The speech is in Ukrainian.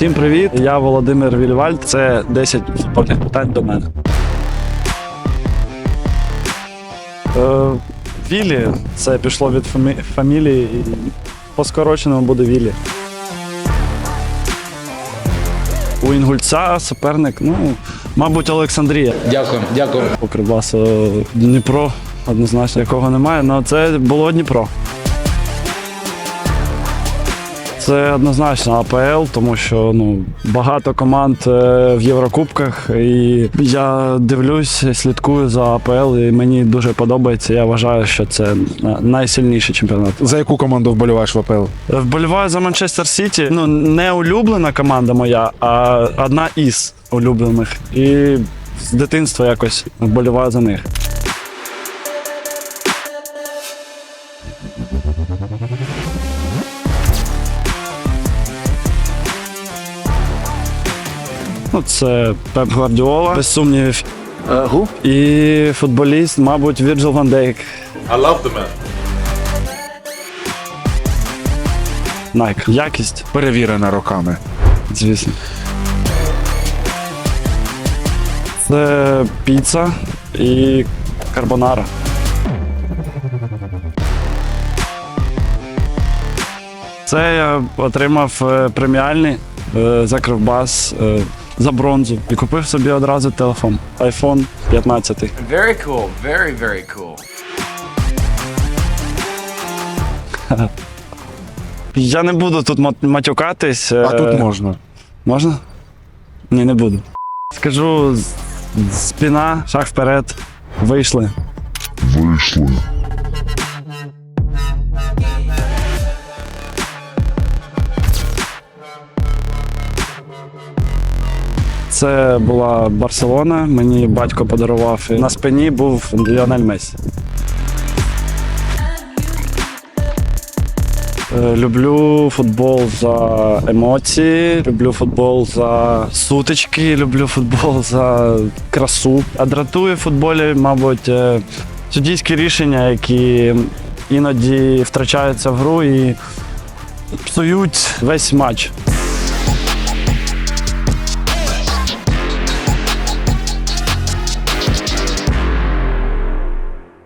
Всім привіт! Я Володимир Вільвальд. Це 10 футбольних питань до мене. Е, Вілі це пішло від фамі- фамілії і по скороченому буде Вілі. У Інгульця суперник, ну, мабуть, Олександрія. Дякую, дякую. У Кривбасу Дніпро, однозначно, якого немає, але це було Дніпро. Це однозначно АПЛ, тому що ну, багато команд е, в Єврокубках. І я дивлюсь, слідкую за АПЛ, і мені дуже подобається. Я вважаю, що це найсильніший чемпіонат. За яку команду вболіваєш в АПЛ? Вболіваю за Манчестер Сіті. Ну, не улюблена команда моя, а одна із улюблених. І з дитинства якось вболіваю за них. Ну, це Пеп Гвардіола, без сумнівів. Гу? І футболіст, мабуть, Вірджил Ван Дейк. I love the man. Nike. Якість, Перевірена роками. звісно. Це піца і карбонара. Це я отримав е, преміальний е, за кривбас е, за бронзу і купив собі одразу телефон. iPhone 15. Very cool, very, very cool. Я не буду тут мат- матюкатись. А е, тут можна. Можна? Ні, не буду. Скажу з- спіна, шаг вперед. Вийшли. Вийшли. Це була Барселона. Мені батько подарував. На спині був Ліонель Месі. Е, Люблю футбол за емоції, люблю футбол за сутички, люблю футбол за красу. А дратує в футболі, мабуть, е, суддійські рішення, які іноді втрачаються в гру і псують весь матч.